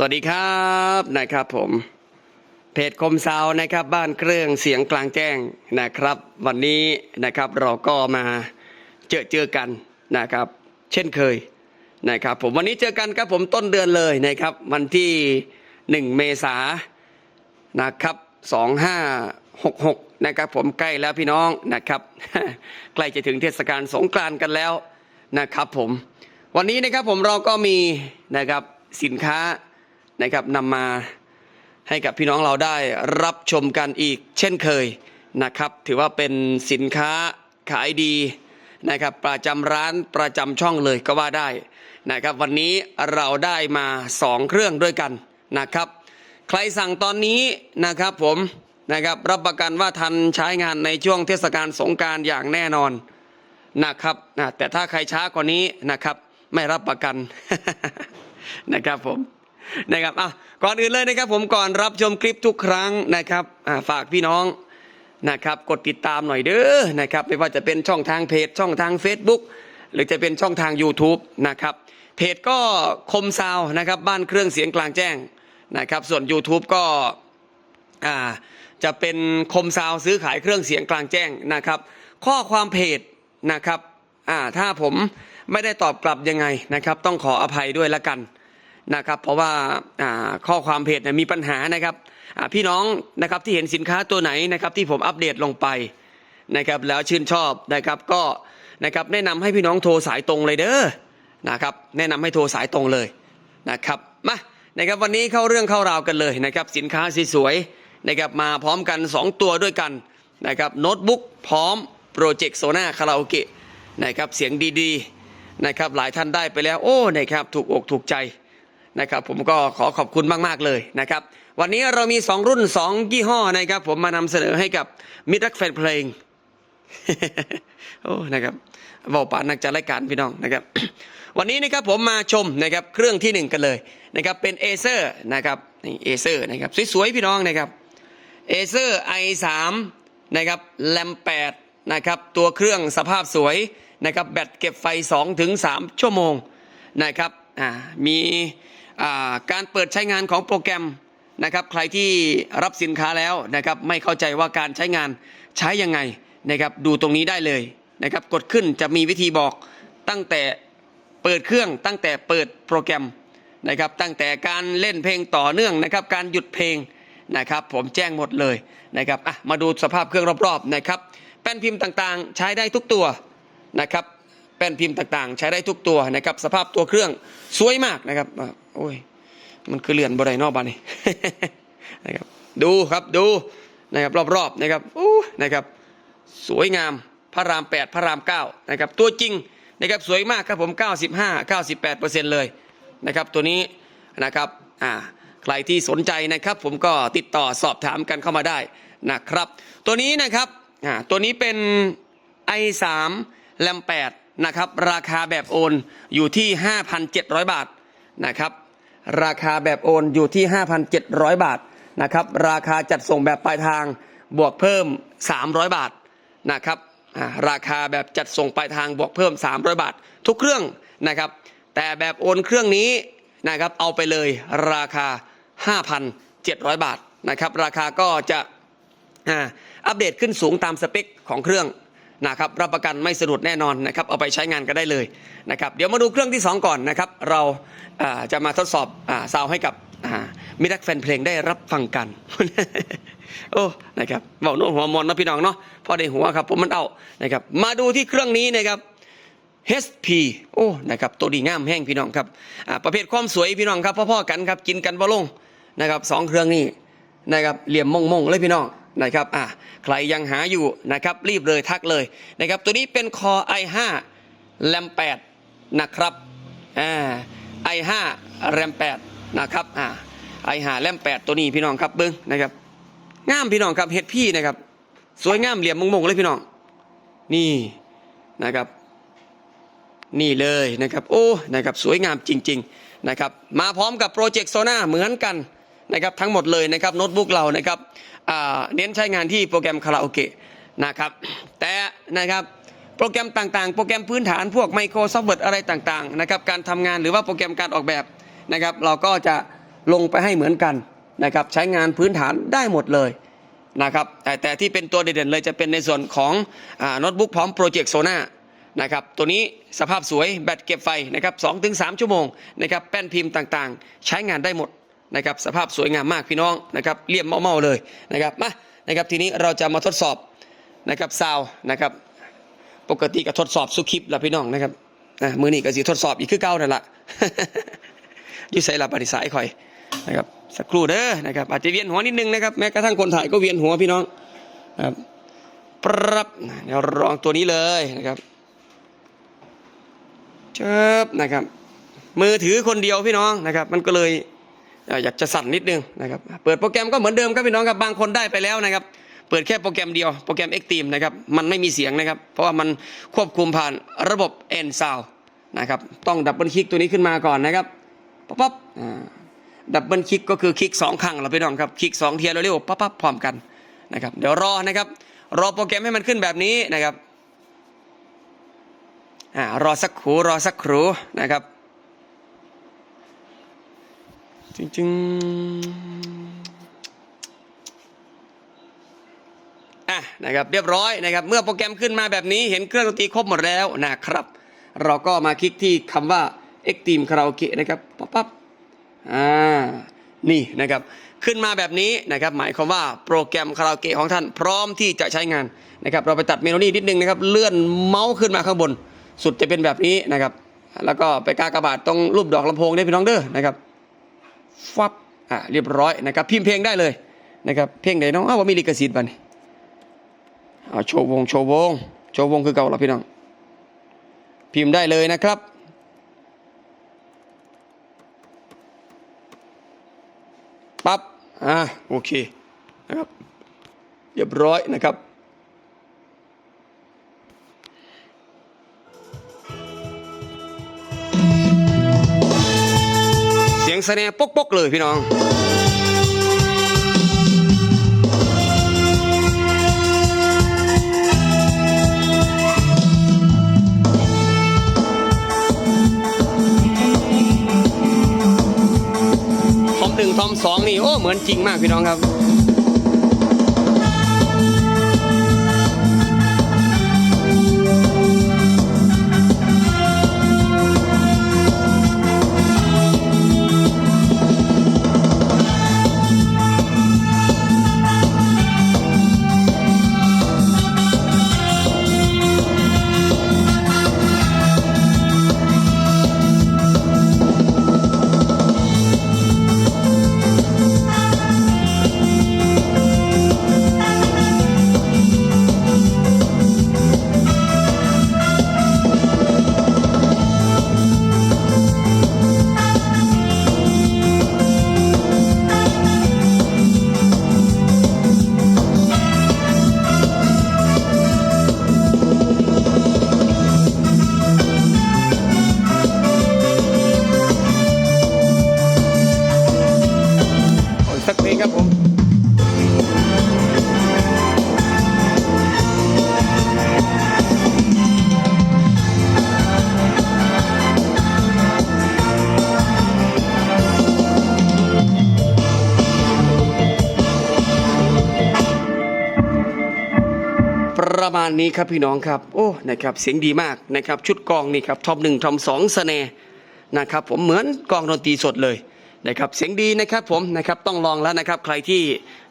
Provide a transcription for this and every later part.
สวัสดีครับนะครับผมเพจคมซาวนะครับบ้านเครื่องเสียงกลางแจ้งนะครับ วันนี้นะครับเราก็มาเจอเจอกันนะครับ เช่นเคยนะครับผมวันนี้เจอกันครับผมต้นเดือนเลยนะครับ วันที่ 1 เมษานนะครับ 2566 นะครับผมใกล้แล้วพี่น้องนะครับ ใกล้จะถึงเทศกาลสงกรานต์กันแล้วนะครับผมวันนี้นะครับผมเราก็มีนะครับสินค้า นะครับนำมาให้กับพี่น้องเราได้รับชมกันอีกเช่นเคยนะครับ ถือว่าเป็นสินค้าขายดีนะครับประจำร้านประจำช่องเลยก็ว่าได้นะครับ วันนี้เราได้มา 2 เครื่องด้วยกันนะครับ ใครสั่งตอนนี้นะครับผมนะครับรับประกันว่าทันใช้งานในช่วงเทศกาลสงการอย่างแน่นอนนะครับนะแต่ถ้าใครช้ากว่านี้นะครับ ไม่รับประกันนะครับผม นะครับอะก่อนอื่นเลยนะครับ ผมก่อนรับชมคลิปทุกครั้งนะครับอะฝากพี่น้องนะครับ กดติดตามหน่อยเด้อนะครับ ไม่ว่าจะเป็นช่องทางเพจช่องทาง Facebook หรือจะเป็นช่องทาง YouTube นะครับ เพจก็คมซาวนะครับบ้านเครื่องเสียงกลางแจ้งนะครับ ส่วน YouTube ก็อ่าจะเป็นคมซาวซื้อขายเครื่องเสียงกลางแจ้งนะครับ ข้อความเพจนะครับอ่าถ้าผมไม่ได้ตอบกลับยังไงนะครับ ต้องขออภัยด้วยละกัน นะครับ เพราะว่าข้อความเพจมีปัญหานะครับพี่น้องนะครับที่เห็นสินค้าตัวไหนนะครับที่ผมอัปเดตลงไปนะครับแล้วชื่นชอบนะครับก็นะครับแนะนำให้พี่น้องโทรสายตรงเลยเด้อนะครับแนะนำให้โทรสายตรงเลยนะครับมานะครับวันนี้เข้าเรื่องเข้าราวกันเลยนะครับสินค้าสวยๆนะครับมาพร้อมกัน 2 ตัวด้วยกันนะครับโน้ตบุ๊กพร้อมโปรเจกต์โซน่าคาราโอเกะนะครับเสียงดีๆนะครับหลายท่านได้ไปแล้วโอ้นะครับถูกอกถูกใจ นะครับผมก็ขอขอบคุณมากๆเลยนะครับวันนี้เรามี 2 รุ่น 2 ยี่ห้อนะครับผมมานำเสนอให้กับมิตรรักแฟนเพลงโอ้นะครับบอกปานักจัดรายการพี่น้องนะครับวันนี้นะครับผมมาชมนะครับเครื่องที่หนึ่งกันเลยนะครับเป็นเอเซอร์นะครับนี่เอเซอร์นะครับสวยๆพี่น้องนะครับเอเซอร์ i3 นะครับแรม8นะครับตัวเครื่องสภาพสวยนะครับแบตเก็บไฟ 2-3ถึงชั่วโมงนะครับอ่ามี การเปิดใช้งานของโปรแกรมนะครับ ใครที่รับสินค้าแล้วนะครับ ไม่เข้าใจว่าการใช้งานใช้ยังไงนะครับ ดูตรงนี้ได้เลยนะครับ กดขึ้นจะมีวิธีบอกตั้งแต่เปิดเครื่องตั้งแต่เปิดโปรแกรมนะครับ ตั้งแต่การเล่นเพลงต่อเนื่องนะครับ การหยุดเพลงนะครับ ผมแจ้งหมดเลยนะครับอะมาดูสภาพเครื่องรอบๆนะครับ แป้นพิมพ์ต่างๆ ใช้ได้ทุกตัวนะครับ แป้นพิมพ์ต่างๆ ใช้ได้ทุกตัวนะครับ สภาพตัวเครื่องสวยมากนะครับ โอ้ย มันคือเรือนบไดนอกบ้านนี่นะครับ ดูครับดูนะครับรอบๆนะครับอู้นะครับ สวยงามพระราม 8 พระราม 9 นะครับ ตัวจริงนะครับสวยมากครับผม 95 98 เลยนะครับ ตัวนี้นะครับอ่าใครที่สนใจนะครับ ผมก็ติดต่อสอบถามกันเข้ามาได้นะครับ ตัวนี้นะครับอ่าตัวนี้เป็น i3 แรม8นะครับ ราคาแบบโอนอยู่ที่ 5,700 บาทนะครับ ราคาแบบโอนอยู่ที่ 5,700 บาทนะครับราคาจัดส่งแบบปลายทางบวกเพิ่ม 300 บาทนะครับราคาแบบจัดส่งปลายทางบวกเพิ่ม 300 บาท ทุกเครื่องนะครับ แต่แบบโอนเครื่องนี้นะครับเอาไปเลยราคา 5,700 บาทนะครับราคาก็จะอัปเดตขึ้นสูงตามสเปคของเครื่อง นะครับรับประกันไม่สะดุดแน่นอนนะครับเอาไปใช้งานกันได้เลยนะครับเดี๋ยวมาดูเครื่องที่ 2 ก่อนนะครับเราจะมาทดสอบซาวให้กับมิตรรักแฟนเพลงได้รับฟังกัน โอ้นะครับเบาโน้หัวมอนนะพี่น้องเนาะพอได้หัวครับผมมันเอานะครับมาดูที่เครื่องนี้นะครับ HP โอ้นะครับตัวดีงามแห้งพี่น้องครับประเภทความสวยพี่น้องครับพ่อๆกันครับกินกันบ่ลงนะครับสองเครื่องนี้นะครับเหลี่ยมมงๆเลยพี่น้อง นะครับอ่าใครยังหาอยู่นะครับรีบเลยทักเลยนะครับตัวนี้เป็น Core i5 RAM 8นะครับอ่า i5 RAM 8นะครับอ่า i5 RAM 8ตัวนี้พี่น้องครับเบิ้งนะครับงามพี่น้องครับเฮ็ดพี่นะครับ สวยงามเหลี่ยมมงๆเลยพี่น้อง นี่นะครับ นี่เลยนะครับ โอ้นะครับสวยงามจริง ๆนะครับ มาพร้อมกับโปรเจกต์โซน่าเหมือนกัน นะครับทั้งหมดเลยนะครับโน้ตบุ๊กเรานะครับเน้นใช้งานที่โปรแกรมคาราโอเกะนะครับแต่นะครับโปรแกรมต่างๆ โปรแกรมพื้นฐานพวก Microsoft Word อะไรต่างๆนะครับการทำงานหรือว่าโปรแกรมการออกแบบนะครับเราก็จะลงไปให้เหมือนกันนะครับใช้งานพื้นฐานได้หมดเลยนะครับแต่แต่ที่เป็นตัวเด่นๆเลยจะเป็นในส่วนของโน้ตบุ๊กพร้อมโปรเจกต์โซน่านะครับตัวนี้สภาพสวยแบตเก็บไฟนะครับ2-3 ชั่วโมงนะครับแป้นพิมพ์ต่างๆ ใช้งานได้หมด นะครับสภาพสวยงามมากพี่น้องนะครับเลี่ยมเมาๆเลยนะครับมานะครับทีนี้เราจะมาทดสอบนะครับซาวนะครับปกติก็ทดสอบสุคลิปละพี่น้องนะครับอะมือนี้ก็สิทดสอบอีกคือเก้านั่นละยู่ใส่ละปฏิสายคอยนะครับสักครู่เด้อนะครับอาจจะเวียนหัวนิดนึงนะครับแม้กระทั่งคนถ่ายก็เวียนหัวพี่น้องนะครับปรับเดี๋ยวลองตัวนี้เลยนะครับเชิบนะครับ มือถือคนเดียวพี่น้องนะครับ มันก็เลย อยากจะสั่นนิดนึงนะครับ เปิดโปรแกรมก็เหมือนเดิมครับพี่น้องครับ บางคนได้ไปแล้วนะครับ เปิดแค่โปรแกรมเดียว โปรแกรม x t r e m e นะครับ มันไม่มีเสียงนะครับ เพราะว่ามันควบคุมผ่านระบบ N Sound นะครับ ต้องดับเบิลคลิกตัวนี้ขึ้นมาก่อนนะครับ ปั๊บปั๊บอ่าดับเบิลคลิกก็คือคลิกสองครั้งเราพี่น้องครับ คลิกสองเทียร์เร็วๆ ปั๊บปั๊บพร้อมกันนะครับ เดี๋ยวรอนะครับ รอโปรแกรมให้มันขึ้นแบบนี้นะครับอ่ารอสักครู่รอสักครู่นะครับ จริงๆอะนะครับเรียบร้อยนะครับ เมื่อโปรแกรมขึ้นมาแบบนี้เห็นเครื่องดนตรีครบหมดแล้วนะครับ เราก็มาคลิกที่คำว่า Extreme Karaoke นะครับปั๊บปั๊บอ่านี่นะครับขึ้นมาแบบนี้นะครับหมายความว่าโปรแกรมคาราโอเกะของท่านพร้อมที่จะใช้งานนะครับเราไปตัดเมโลดี้นิดนึงนะครับเลื่อนเมาส์ขึ้นมาข้างบน สุดจะเป็นแบบนี้นะครับแล้วก็ไปกากระบาดตรงรูปดอกลำโพงได้พี่น้องเด้อนะครับ ฟับอะเรียบร้อยนะครับ พิมพ์เพลงได้เลยนะครับเพลงไหนน้องอ้าวว่ามีลิขสิทธิ์บัดนเอาโชว์วงโชว์วงโชว์วงคือเก่าแล้วพี่น้อง พิมพ์ได้เลยนะครับปั๊บอ่าโอเคนะครับเรียบร้อยนะครับ แสดงสแนร์ปกๆเลยพี่น้อง ทอมหนึ่งทอมสองนี่ โอ้ เหมือนจริงมากพี่น้องครับ ประมาณนี้ครับพี่น้องครับโอ้นะครับเสียงดีมากนะครับชุดกลองนี่ครับทอปหนึ่งทอปสองสแนร์นะครับผมเหมือนกลองดนตรีสดเลยนะครับเสียงดีนะครับผมนะครับต้องลองแล้วนะครับใครที่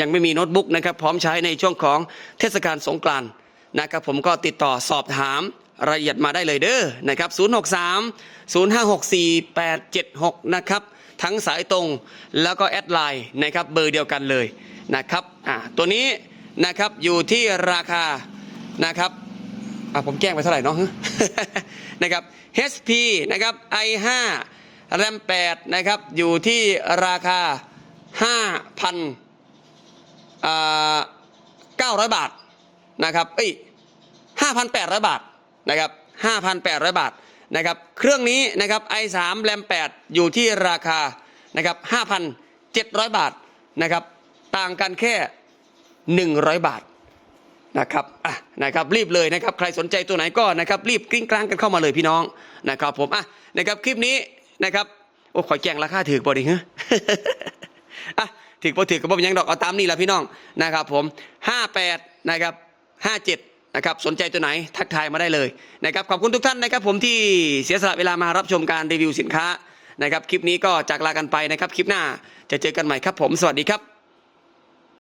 ยังไม่มีโน้ตบุ๊กนะครับพร้อมใช้ในช่วงของเทศกาลสงกรานต์นะครับผมก็ติดต่อสอบถามรายละเอียดมาได้เลยเด้อนะครับ 063 0564 876 นะครับ ทั้งสายตรงแล้วก็แอดไลน์นะครับเบอร์เดียวกันเลยนะครับอ่าตัวนี้นะครับอยู่ที่ราคา นะครับอะผมแจ้งไปเท่าไหร่เนาะนะครับ HP นะครับ i5 RAM 8นะครับอยู่ที่ราคา 5,000อ่า900 บาทนะครับเอ้ย5,800 บาทนะครับ5,800 บาทนะครับเครื่องนี้นะครับ i3 RAM 8อยู่ที่ราคานะครับ5,700 บาทนะครับต่างกันแค่ 100 บาท นะครับอะนะครับรีบเลยนะครับใครสนใจตัวไหนก็นะครับรีบกริ้งกลางกันเข้ามาเลยพี่น้องนะครับผมอะนะครับคลิปนี้นะครับโอ้ขอแจ้งราคาถือบ่ดิฮะอะถือพอถือกับบ่เป็นยังดอกเอาตามนี่แหละพี่น้องนะครับผม 58นะครับ57นะครับสนใจตัวไหนทักทายมาได้เลยนะครับขอบคุณทุกท่านนะครับผมที่เสียสละเวลามารับชมการรีวิวสินค้านะครับคลิปนี้ก็จากลากันไปนะครับคลิปหน้าจะเจอกันใหม่ครับผมสวัสดีครับ